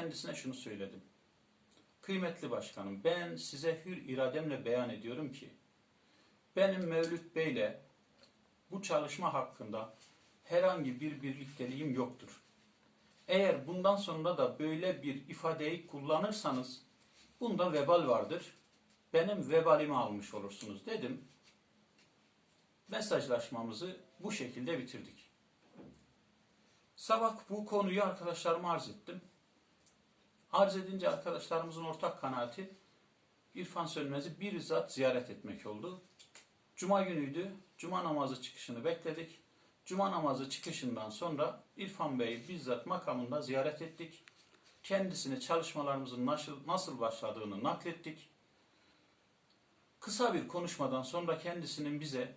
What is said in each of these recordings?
kendisine şunu söyledim. Kıymetli başkanım ben size hür irademle beyan ediyorum ki benim Mevlüt Bey'le bu çalışma hakkında herhangi bir birlikteliğim yoktur. Eğer bundan sonra da böyle bir ifadeyi kullanırsanız bunda vebal vardır. Benim vebalimi almış olursunuz dedim. Mesajlaşmamızı bu şekilde bitirdik. Sabah bu konuyu arkadaşlarıma arz ettim. Arz edince arkadaşlarımızın ortak kanaati İrfan Sönmez'i bizzat ziyaret etmek oldu. Cuma günüydü. Cuma namazı çıkışını bekledik. Cuma namazı çıkışından sonra İrfan Bey'i bizzat makamında ziyaret ettik. Kendisine çalışmalarımızın nasıl, nasıl başladığını naklettik. Kısa bir konuşmadan sonra kendisinin bize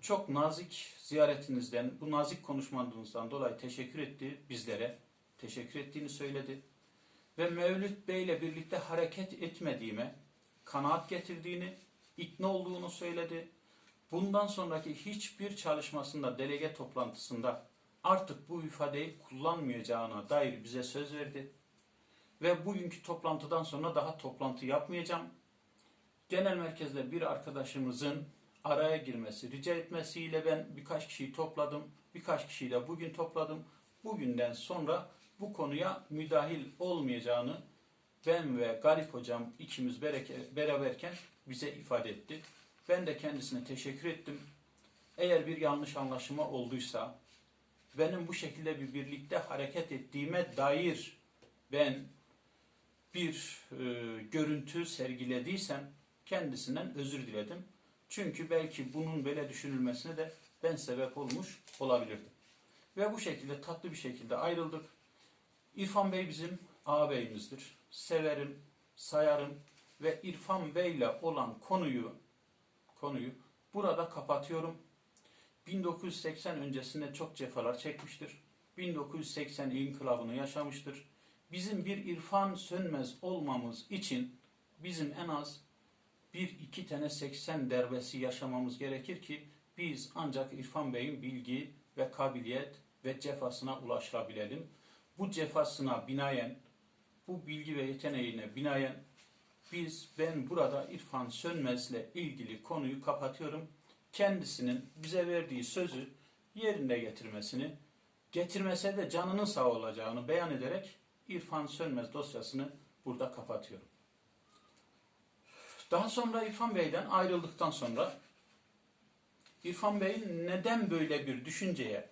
çok nazik ziyaretinizden, bu nazik konuşmanızdan dolayı teşekkür etti bizlere. Teşekkür ettiğini söyledi. Ve Mevlüt Bey ile birlikte hareket etmediğime kanaat getirdiğini, ikna olduğunu söyledi. Bundan sonraki hiçbir çalışmasında, delege toplantısında artık bu ifadeyi kullanmayacağına dair bize söz verdi. Ve bugünkü toplantıdan sonra daha toplantı yapmayacağım. Genel merkezde bir arkadaşımızın araya girmesi, rica etmesiyle ben birkaç kişiyi topladım. Birkaç kişiyi de bugün topladım. Bugünden sonra bu konuya müdahil olmayacağını ben ve Galip hocam ikimiz beraberken bize ifade etti. Ben de kendisine teşekkür ettim. Eğer bir yanlış anlaşılma olduysa, benim bu şekilde bir birlikte hareket ettiğime dair ben bir e, görüntü sergilediysem kendisinden özür diledim. Çünkü belki bunun böyle düşünülmesine de ben sebep olmuş olabilirdim. Ve bu şekilde tatlı bir şekilde ayrıldık. İrfan Bey bizim ağabeyimizdir. Severim, sayarım ve İrfan Bey ile olan konuyu konuyu burada kapatıyorum. 1980 öncesinde çok cefalar çekmiştir. 1980 inkılabını yaşamıştır. Bizim bir İrfan Sönmez olmamız için bizim en az bir iki tane 80 derbesi yaşamamız gerekir ki biz ancak İrfan Bey'in bilgi ve kabiliyet ve cefasına ulaşabilelim. Bu cefasına binaen, bu bilgi ve yeteneğine binaen biz ben burada İrfan Sönmez'le ilgili konuyu kapatıyorum. Kendisinin bize verdiği sözü yerine getirmesini, getirmese de canının sağ olacağını beyan ederek İrfan Sönmez dosyasını burada kapatıyorum. Daha sonra İrfan Bey'den ayrıldıktan sonra İrfan Bey'in neden böyle bir düşünceye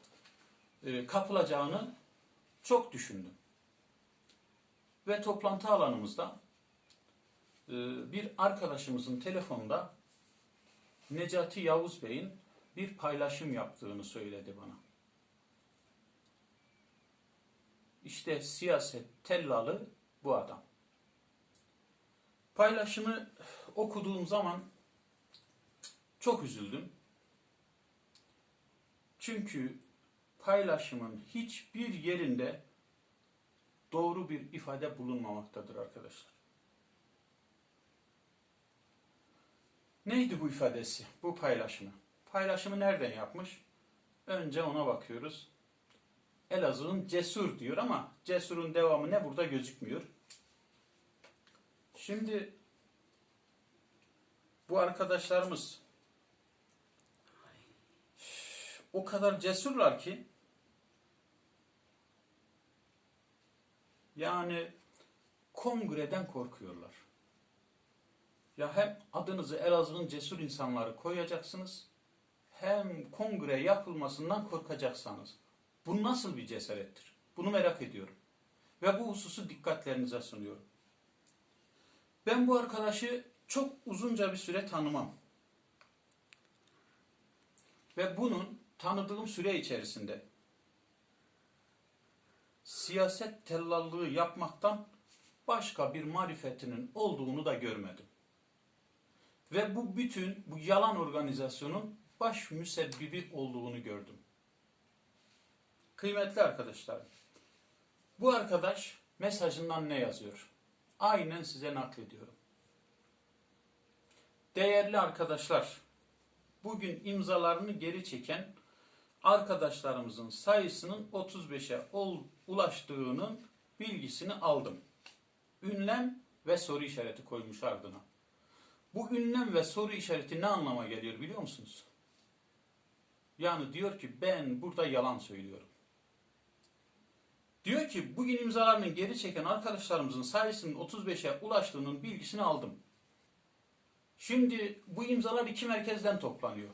e, kapılacağını çok düşündüm. Ve toplantı alanımızda e, bir arkadaşımızın telefonda Necati Yavuz Bey'in bir paylaşım yaptığını söyledi bana. İşte siyaset tellalı bu adam. Paylaşımı okuduğum zaman çok üzüldüm. Çünkü paylaşımın hiçbir yerinde doğru bir ifade bulunmamaktadır arkadaşlar. Neydi bu ifadesi, bu paylaşımı? Paylaşımı nereden yapmış? Önce ona bakıyoruz. Elazığ'ın cesur diyor ama cesurun devamı ne burada gözükmüyor. Şimdi bu arkadaşlarımız o kadar cesurlar ki yani kongreden korkuyorlar. Ya hem adınızı Elazığ'ın cesur insanları koyacaksınız hem kongre yapılmasından korkacaksınız. Bu nasıl bir cesarettir? Bunu merak ediyorum. Ve bu hususu dikkatlerinize sunuyorum. Ben bu arkadaşı çok uzunca bir süre tanımam. Ve bunun tanıdığım süre içerisinde siyaset tellallığı yapmaktan başka bir marifetinin olduğunu da görmedim. Ve bu bütün bu yalan organizasyonun baş müsebbibi olduğunu gördüm. Kıymetli arkadaşlar, bu arkadaş mesajından ne yazıyor? Aynen size naklediyorum. Değerli arkadaşlar, bugün imzalarını geri çeken arkadaşlarımızın sayısının 35'e ulaştığının bilgisini aldım. Ünlem ve soru işareti koymuş ardına. Bu ünlem ve soru işareti ne anlama geliyor biliyor musunuz? Yani diyor ki ben burada yalan söylüyorum. Diyor ki bugün imzalarını geri çeken arkadaşlarımızın sayısının 35'e ulaştığının bilgisini aldım. Şimdi bu imzalar iki merkezden toplanıyor.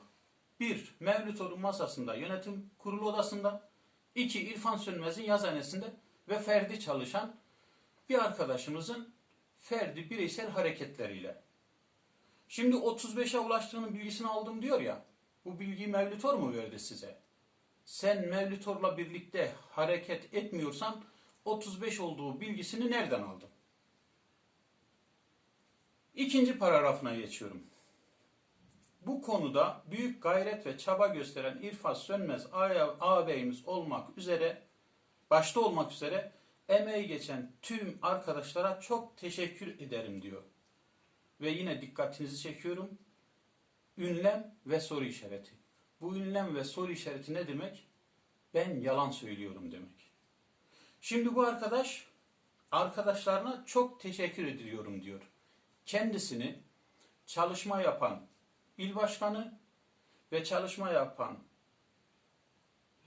Bir, Mevlüt Orun masasında, yönetim kurulu odasında. iki İrfan Sönmez'in yazhanesinde ve ferdi çalışan bir arkadaşımızın ferdi bireysel hareketleriyle. Şimdi 35'e ulaştığının bilgisini aldım diyor ya. Bu bilgiyi Mevlütor mu verdi size? Sen Mevlütor'la birlikte hareket etmiyorsan 35 olduğu bilgisini nereden aldın? İkinci paragrafına geçiyorum. Bu konuda büyük gayret ve çaba gösteren İrfan Sönmez ağ- ağabeyimiz olmak üzere, başta olmak üzere emeği geçen tüm arkadaşlara çok teşekkür ederim diyor. Ve yine dikkatinizi çekiyorum. Ünlem ve soru işareti. Bu ünlem ve soru işareti ne demek? Ben yalan söylüyorum demek. Şimdi bu arkadaş arkadaşlarına çok teşekkür ediyorum diyor. Kendisini çalışma yapan il başkanı ve çalışma yapan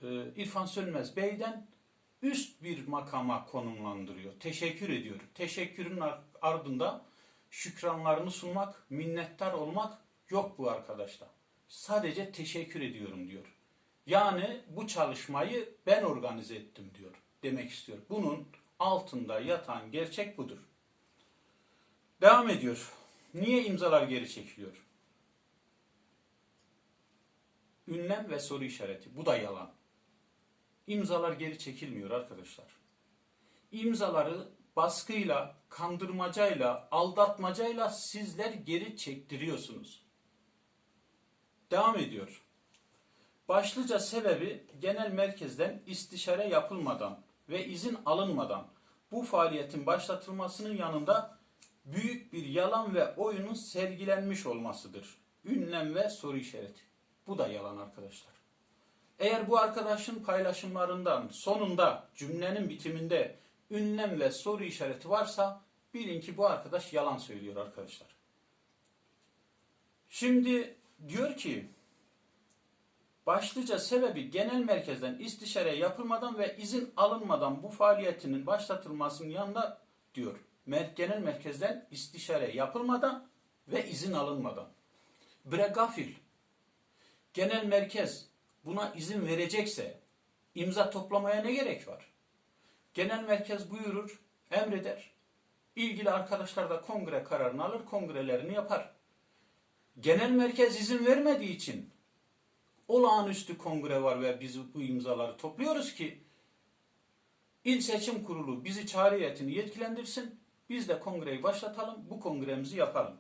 e, İrfan Sönmez Bey'den üst bir makama konumlandırıyor. Teşekkür ediyor. Teşekkürün ar- ardında şükranlarını sunmak, minnettar olmak yok bu arkadaşta. Sadece teşekkür ediyorum diyor. Yani bu çalışmayı ben organize ettim diyor demek istiyor. Bunun altında yatan gerçek budur. Devam ediyor. Niye imzalar geri çekiliyor? Ünlem ve soru işareti. Bu da yalan. İmzalar geri çekilmiyor arkadaşlar. İmzaları baskıyla, kandırmacayla, aldatmacayla sizler geri çektiriyorsunuz. Devam ediyor. Başlıca sebebi genel merkezden istişare yapılmadan ve izin alınmadan bu faaliyetin başlatılmasının yanında büyük bir yalan ve oyunun sergilenmiş olmasıdır. Ünlem ve soru işareti. Bu da yalan arkadaşlar. Eğer bu arkadaşın paylaşımlarından sonunda cümlenin bitiminde ünlem ve soru işareti varsa bilin ki bu arkadaş yalan söylüyor arkadaşlar. Şimdi diyor ki başlıca sebebi genel merkezden istişare yapılmadan ve izin alınmadan bu faaliyetinin başlatılmasının yanında diyor. Genel merkezden istişare yapılmadan ve izin alınmadan. Bregafil genel merkez buna izin verecekse imza toplamaya ne gerek var? Genel merkez buyurur, emreder. İlgili arkadaşlar da kongre kararını alır, kongrelerini yapar. Genel merkez izin vermediği için olağanüstü kongre var ve biz bu imzaları topluyoruz ki İl Seçim Kurulu bizi çağrı heyetini yetkilendirsin. Biz de kongreyi başlatalım, bu kongremizi yapalım.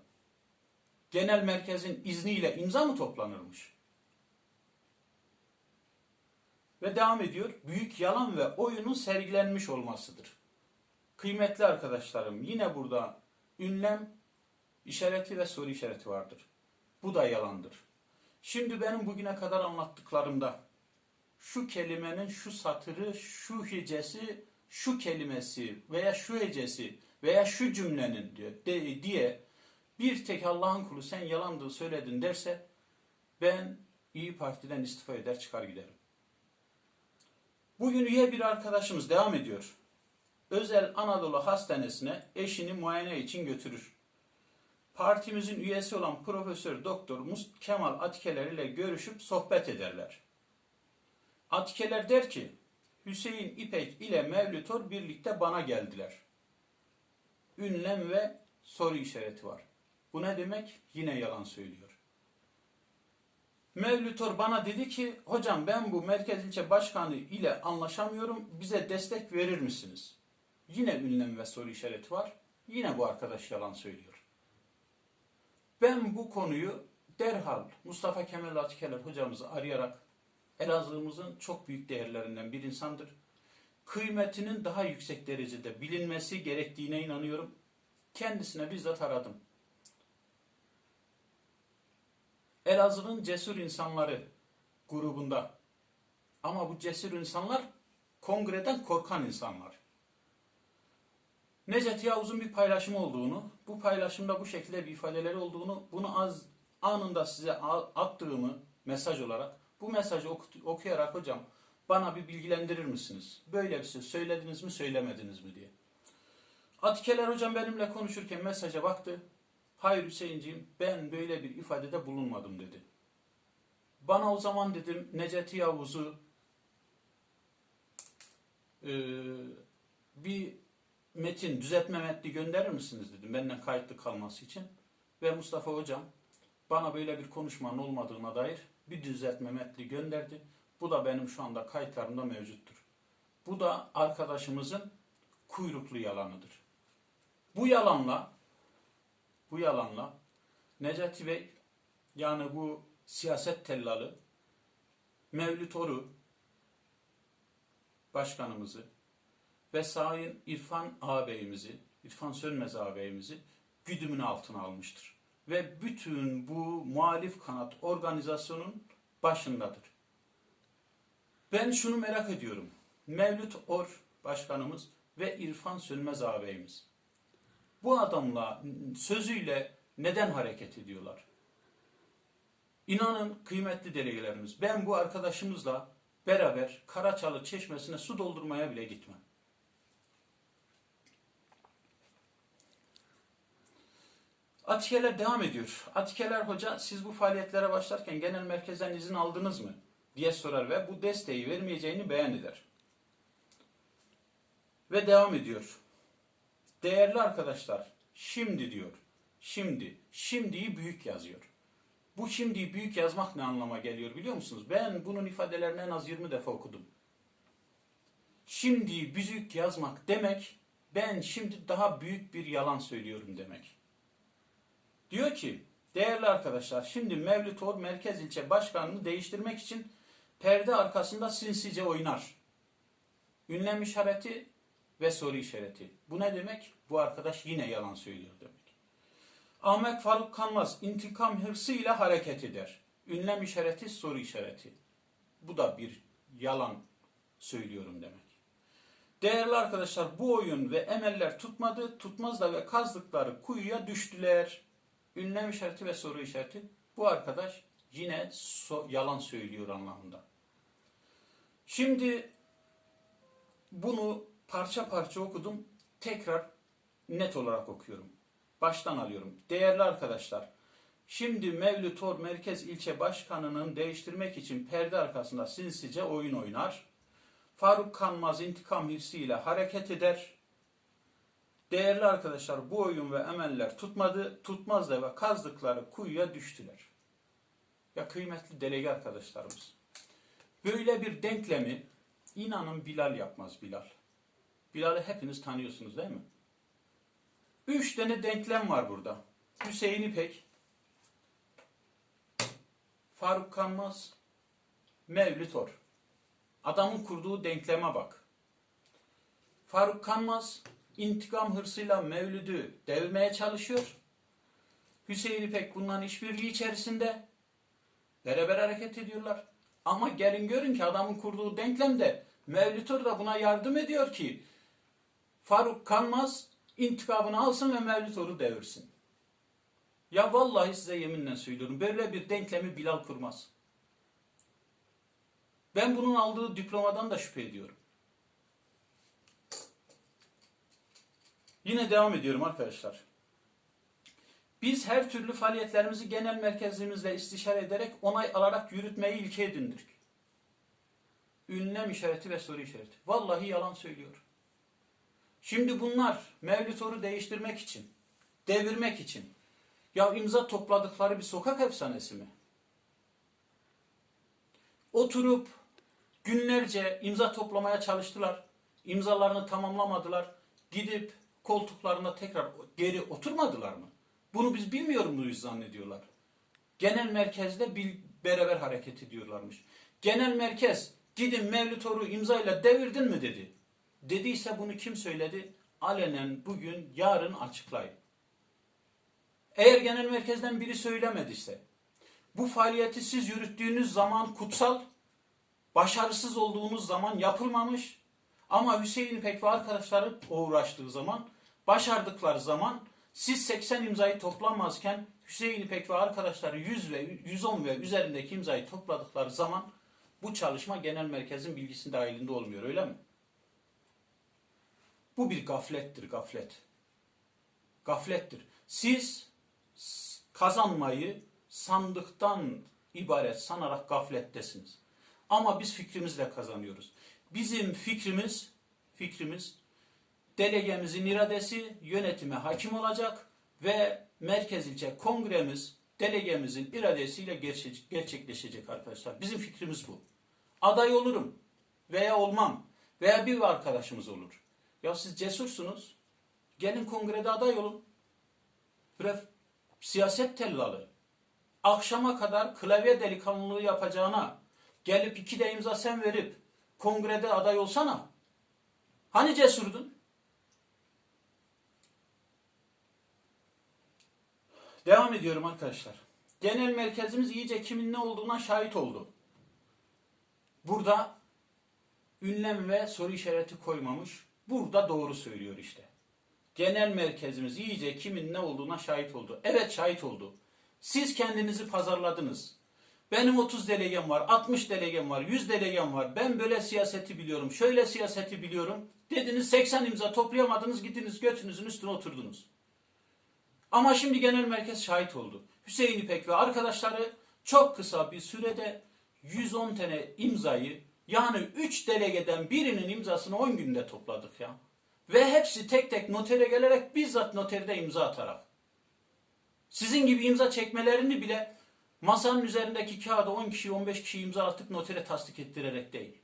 Genel merkezin izniyle imza mı toplanırmış? Ve devam ediyor. Büyük yalan ve oyunun sergilenmiş olmasıdır. Kıymetli arkadaşlarım yine burada ünlem işareti ve soru işareti vardır. Bu da yalandır. Şimdi benim bugüne kadar anlattıklarımda şu kelimenin şu satırı, şu hecesi, şu kelimesi veya şu hecesi veya şu cümlenin diyor de- diye bir tek Allah'ın kulu sen yalandığı söyledin derse ben İyi Parti'den istifa eder çıkar giderim. Bugün üye bir arkadaşımız devam ediyor. Özel Anadolu Hastanesi'ne eşini muayene için götürür. Partimizin üyesi olan Profesör Doktor Must Kemal Atikeler ile görüşüp sohbet ederler. Atikeler der ki, Hüseyin İpek ile Mevlütor birlikte bana geldiler. Ünlem ve soru işareti var. Bu ne demek? Yine yalan söylüyor. Mevlütor bana dedi ki, hocam ben bu merkez ilçe başkanı ile anlaşamıyorum, bize destek verir misiniz? Yine ünlem ve soru işareti var. Yine bu arkadaş yalan söylüyor. Ben bu konuyu derhal Mustafa Kemal Atikeler hocamızı arayarak Elazığ'ımızın çok büyük değerlerinden bir insandır. Kıymetinin daha yüksek derecede bilinmesi gerektiğine inanıyorum. Kendisine bizzat aradım. Elazığ'ın cesur insanları grubunda. Ama bu cesur insanlar kongreden korkan insanlar. Necati Yavuz'un bir paylaşımı olduğunu, bu paylaşımda bu şekilde bir ifadeleri olduğunu, bunu az anında size attığımı mesaj olarak, bu mesajı oku- okuyarak hocam bana bir bilgilendirir misiniz? Böyle bir şey söylediniz mi, söylemediniz mi diye. Atikeler hocam benimle konuşurken mesaja baktı. Hayır Hüseyinciğim ben böyle bir ifadede bulunmadım dedi. Bana o zaman dedim Necati Yavuz'u eee, bir metin, düzeltme metni gönderir misiniz dedim benden kayıtlı kalması için. Ve Mustafa hocam bana böyle bir konuşmanın olmadığına dair bir düzeltme metni gönderdi. Bu da benim şu anda kayıtlarımda mevcuttur. Bu da arkadaşımızın kuyruklu yalanıdır. Bu yalanla bu yalanla Necati Bey yani bu siyaset tellalı Mevlüt Oru başkanımızı ve Sayın İrfan ağabeyimizi, İrfan Sönmez ağabeyimizi güdümün altına almıştır. Ve bütün bu muhalif kanat organizasyonun başındadır. Ben şunu merak ediyorum. Mevlüt Or başkanımız ve İrfan Sönmez ağabeyimiz. Bu adamla sözüyle neden hareket ediyorlar? İnanın kıymetli delegelerimiz, ben bu arkadaşımızla beraber Karaçalı Çeşmesi'ne su doldurmaya bile gitmem. Atikeler devam ediyor. Atikeler hoca siz bu faaliyetlere başlarken genel merkezden izin aldınız mı? diye sorar ve bu desteği vermeyeceğini beyan eder. Ve devam ediyor. Değerli arkadaşlar, şimdi diyor. Şimdi, şimdiyi büyük yazıyor. Bu şimdiyi büyük yazmak ne anlama geliyor biliyor musunuz? Ben bunun ifadelerini en az 20 defa okudum. Şimdiyi büyük yazmak demek, ben şimdi daha büyük bir yalan söylüyorum demek. Diyor ki, değerli arkadaşlar, şimdi Mevlüt Or Merkez İlçe Başkanı'nı değiştirmek için perde arkasında sinsice oynar. Ünlem işareti ve soru işareti. Bu ne demek? Bu arkadaş yine yalan söylüyor demek. Ahmet Faruk Kanmaz intikam hırsıyla hareket eder. Ünlem işareti, soru işareti. Bu da bir yalan söylüyorum demek. Değerli arkadaşlar bu oyun ve emeller tutmadı, tutmaz da ve kazdıkları kuyuya düştüler. Ünlem işareti ve soru işareti. Bu arkadaş yine so- yalan söylüyor anlamında. Şimdi bunu parça parça okudum. Tekrar net olarak okuyorum. Baştan alıyorum. Değerli arkadaşlar, şimdi Mevlüt Or Merkez İlçe Başkanı'nın değiştirmek için perde arkasında sinsice oyun oynar. Faruk Kanmaz intikam hissiyle hareket eder. Değerli arkadaşlar bu oyun ve emeller tutmadı, tutmaz da ve kazdıkları kuyuya düştüler. Ya kıymetli delege arkadaşlarımız. Böyle bir denklemi inanın Bilal yapmaz Bilal. Bilal'i hepiniz tanıyorsunuz değil mi? Üç tane denklem var burada. Hüseyin İpek, Faruk Kanmaz, Mevlüt Or. Adamın kurduğu denkleme bak. Faruk Kanmaz intikam hırsıyla Mevlüd'ü devirmeye çalışıyor. Hüseyin İpek bundan işbirliği içerisinde beraber hareket ediyorlar. Ama gelin görün ki adamın kurduğu denklemde Mevlüt Or da buna yardım ediyor ki Faruk Kanmaz intikamını alsın ve Mevlüt Or'u devirsin. Ya vallahi size yeminle söylüyorum böyle bir denklemi Bilal kurmaz. Ben bunun aldığı diplomadan da şüphe ediyorum. Yine devam ediyorum arkadaşlar. Biz her türlü faaliyetlerimizi genel merkezimizle istişare ederek onay alarak yürütmeyi ilke edindik. Ünlem işareti ve soru işareti. Vallahi yalan söylüyor. Şimdi bunlar Mevlüt değiştirmek için, devirmek için ya imza topladıkları bir sokak efsanesi mi? Oturup günlerce imza toplamaya çalıştılar. İmzalarını tamamlamadılar. Gidip koltuklarına tekrar geri oturmadılar mı? Bunu biz bilmiyor muyuz zannediyorlar. Genel merkezde bir beraber hareket ediyorlarmış. Genel merkez gidin Mevlüt Or'u imzayla devirdin mi dedi. Dediyse bunu kim söyledi? Alenen bugün, yarın açıklayın. Eğer genel merkezden biri söylemediyse, bu faaliyeti siz yürüttüğünüz zaman kutsal, başarısız olduğunuz zaman yapılmamış ama Hüseyin İpek ve arkadaşları uğraştığı zaman başardıkları zaman siz 80 imzayı toplamazken Hüseyin İpek ve arkadaşları 100 ve 110 ve üzerindeki imzayı topladıkları zaman bu çalışma genel merkezin bilgisi dahilinde olmuyor öyle mi? Bu bir gaflettir gaflet. Gaflettir. Siz kazanmayı sandıktan ibaret sanarak gaflettesiniz. Ama biz fikrimizle kazanıyoruz. Bizim fikrimiz, fikrimiz delegemizin iradesi yönetime hakim olacak ve merkez ilçe kongremiz delegemizin iradesiyle gerçe- gerçekleşecek arkadaşlar. Bizim fikrimiz bu. Aday olurum veya olmam veya bir arkadaşımız olur. Ya siz cesursunuz. Gelin kongrede aday olun. Böyle siyaset tellalı. Akşama kadar klavye delikanlılığı yapacağına gelip iki de imza sen verip kongrede aday olsana. Hani cesurdun? Devam ediyorum arkadaşlar. Genel merkezimiz iyice kimin ne olduğuna şahit oldu. Burada ünlem ve soru işareti koymamış. Burada doğru söylüyor işte. Genel merkezimiz iyice kimin ne olduğuna şahit oldu. Evet şahit oldu. Siz kendinizi pazarladınız. Benim 30 delegem var, 60 delegem var, 100 delegem var. Ben böyle siyaseti biliyorum, şöyle siyaseti biliyorum. Dediniz 80 imza toplayamadınız, gittiniz götünüzün üstüne oturdunuz. Ama şimdi genel merkez şahit oldu. Hüseyin İpek ve arkadaşları çok kısa bir sürede 110 tane imzayı yani 3 delegeden birinin imzasını 10 günde topladık ya. Ve hepsi tek tek notere gelerek bizzat noterde imza atarak. Sizin gibi imza çekmelerini bile masanın üzerindeki kağıda 10 kişi 15 kişi imza atıp notere tasdik ettirerek değil.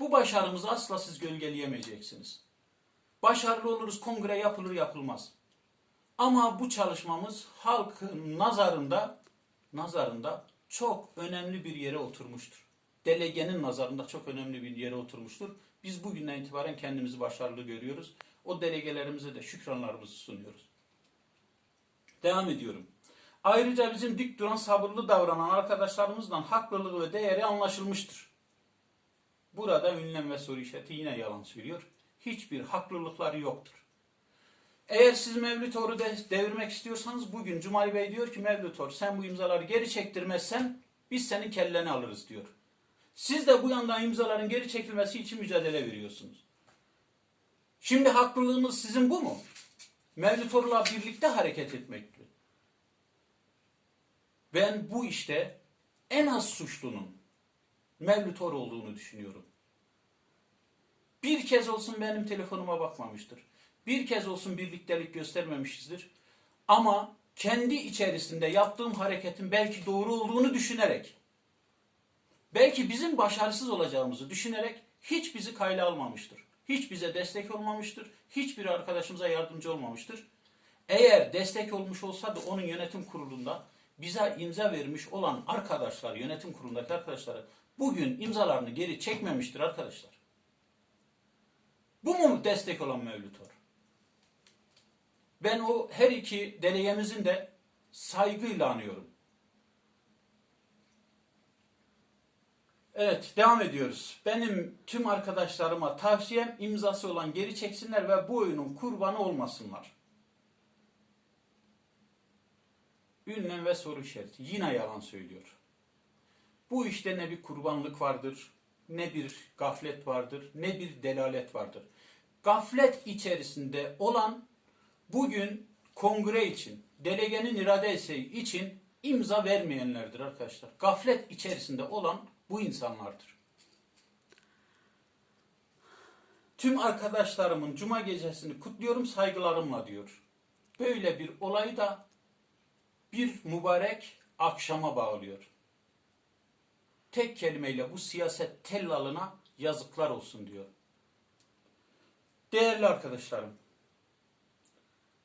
Bu başarımızı asla siz gölgeleyemeyeceksiniz. Başarılı oluruz, kongre yapılır yapılmaz. Ama bu çalışmamız halkın nazarında nazarında çok önemli bir yere oturmuştur. Delegenin nazarında çok önemli bir yere oturmuştur. Biz bugünden itibaren kendimizi başarılı görüyoruz. O delegelerimize de şükranlarımızı sunuyoruz. Devam ediyorum. Ayrıca bizim dik duran, sabırlı davranan arkadaşlarımızdan haklılığı ve değeri anlaşılmıştır. Burada ünlem ve soru işareti yine yalan söylüyor. Hiçbir haklılıkları yoktur. Eğer siz Mevlüt Or'u de devirmek istiyorsanız bugün Cumali Bey diyor ki Mevlüt Or sen bu imzaları geri çektirmezsen biz senin kelleni alırız diyor. Siz de bu yandan imzaların geri çekilmesi için mücadele veriyorsunuz. Şimdi haklılığınız sizin bu mu? Mevlüt Or'la birlikte hareket etmekti. Ben bu işte en az suçlunun Mevlüt Or olduğunu düşünüyorum. Bir kez olsun benim telefonuma bakmamıştır. Bir kez olsun birliktelik göstermemişizdir. Ama kendi içerisinde yaptığım hareketin belki doğru olduğunu düşünerek, belki bizim başarısız olacağımızı düşünerek hiç bizi kayla almamıştır. Hiç bize destek olmamıştır. Hiçbir arkadaşımıza yardımcı olmamıştır. Eğer destek olmuş olsaydı onun yönetim kurulunda bize imza vermiş olan arkadaşlar, yönetim kurulundaki arkadaşları bugün imzalarını geri çekmemiştir arkadaşlar. Bu mu destek olan Mevlüt Or? Ben o her iki delegemizin de saygıyla anıyorum. Evet, devam ediyoruz. Benim tüm arkadaşlarıma tavsiyem imzası olan geri çeksinler ve bu oyunun kurbanı olmasınlar. Ünlem ve soru işareti. Yine yalan söylüyor. Bu işte ne bir kurbanlık vardır, ne bir gaflet vardır, ne bir delalet vardır. Gaflet içerisinde olan bugün kongre için, delegenin iradesi için imza vermeyenlerdir arkadaşlar. Gaflet içerisinde olan bu insanlardır. Tüm arkadaşlarımın cuma gecesini kutluyorum saygılarımla diyor. Böyle bir olayı da bir mübarek akşama bağlıyor. Tek kelimeyle bu siyaset tellalına yazıklar olsun diyor. Değerli arkadaşlarım,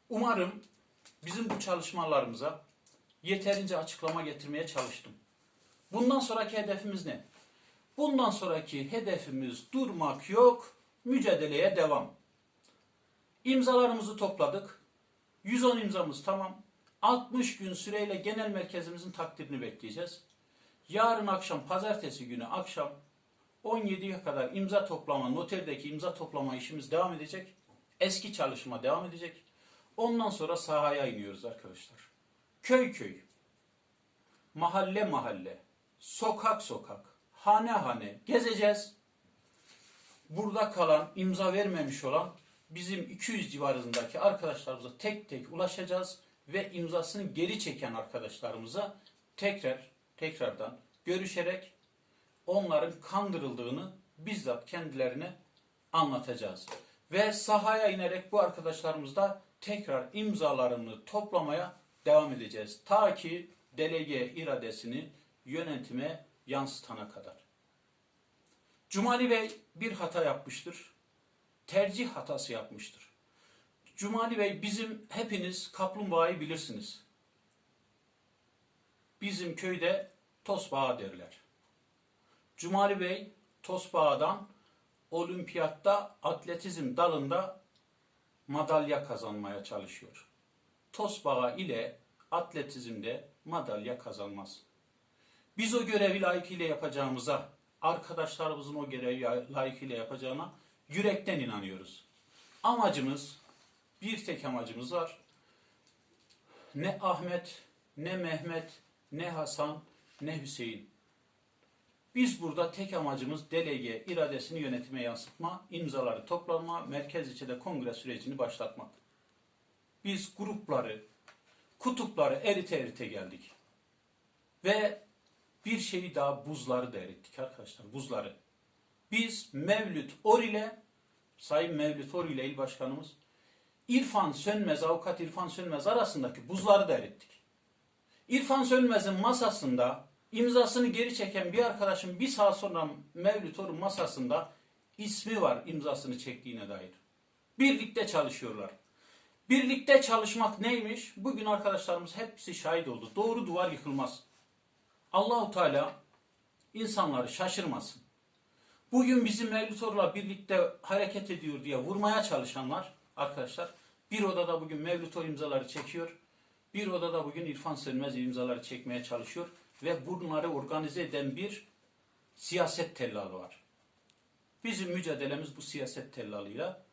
umarım bizim bu çalışmalarımıza yeterince açıklama getirmeye çalıştım. Bundan sonraki hedefimiz ne? Bundan sonraki hedefimiz durmak yok, mücadeleye devam. İmzalarımızı topladık. 110 imzamız tamam. 60 gün süreyle genel merkezimizin takdirini bekleyeceğiz. Yarın akşam, pazartesi günü akşam 17'ye kadar imza toplama, noterdeki imza toplama işimiz devam edecek. Eski çalışma devam edecek. Ondan sonra sahaya iniyoruz arkadaşlar. Köy köy, mahalle mahalle, sokak sokak, hane hane gezeceğiz. Burada kalan, imza vermemiş olan bizim 200 civarındaki arkadaşlarımıza tek tek ulaşacağız ve imzasını geri çeken arkadaşlarımıza tekrar tekrardan görüşerek onların kandırıldığını bizzat kendilerine anlatacağız. Ve sahaya inerek bu arkadaşlarımızla tekrar imzalarını toplamaya devam edeceğiz. Ta ki delege iradesini yönetime yansıtana kadar. Cumali Bey bir hata yapmıştır. Tercih hatası yapmıştır. Cumali Bey bizim hepiniz kaplumbağayı bilirsiniz. Bizim köyde tosbağa derler. Cumali Bey tosbağadan olimpiyatta atletizm dalında madalya kazanmaya çalışıyor. Tosbağa ile atletizmde madalya kazanmaz. Biz o görevi layıkıyla yapacağımıza, arkadaşlarımızın o görevi layıkıyla yapacağına yürekten inanıyoruz. Amacımız, bir tek amacımız var. Ne Ahmet, ne Mehmet, ne Hasan, ne Hüseyin. Biz burada tek amacımız delege iradesini yönetime yansıtma, imzaları toplanma, merkez içinde kongre sürecini başlatmak. Biz grupları, kutupları erite erite geldik. Ve bir şeyi daha buzları da erittik arkadaşlar, buzları. Biz Mevlüt Or ile, Sayın Mevlüt Or ile il başkanımız, İrfan Sönmez, avukat İrfan Sönmez arasındaki buzları da erittik. İrfan Sönmez'in masasında imzasını geri çeken bir arkadaşın bir saat sonra Mevlüt Or'un masasında ismi var imzasını çektiğine dair. Birlikte çalışıyorlar. Birlikte çalışmak neymiş? Bugün arkadaşlarımız hepsi şahit oldu. Doğru duvar yıkılmaz. Allahu Teala insanları şaşırmasın. Bugün bizim Mevlüt Or'la birlikte hareket ediyor diye vurmaya çalışanlar arkadaşlar bir odada bugün Mevlüt Or imzaları çekiyor. Bir odada bugün İrfan Sönmez imzaları çekmeye çalışıyor ve bunları organize eden bir siyaset tellalı var. Bizim mücadelemiz bu siyaset tellalıyla.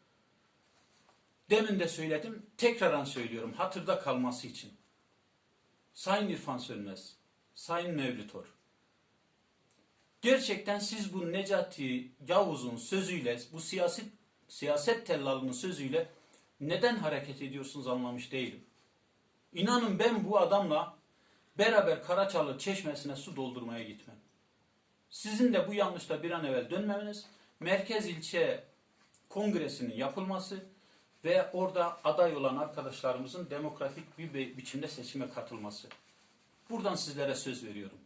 Demin de söyledim, tekrardan söylüyorum hatırda kalması için. Sayın İrfan Sönmez, Sayın Mevlüt Or, gerçekten siz bu Necati Yavuz'un sözüyle, bu siyaset siyaset tellalının sözüyle neden hareket ediyorsunuz anlamış değilim. İnanın ben bu adamla beraber Karaçalı çeşmesine su doldurmaya gitmem. Sizin de bu yanlışta bir an evvel dönmemeniz, merkez ilçe kongresinin yapılması ve orada aday olan arkadaşlarımızın demokratik bir bi- biçimde seçime katılması. Buradan sizlere söz veriyorum.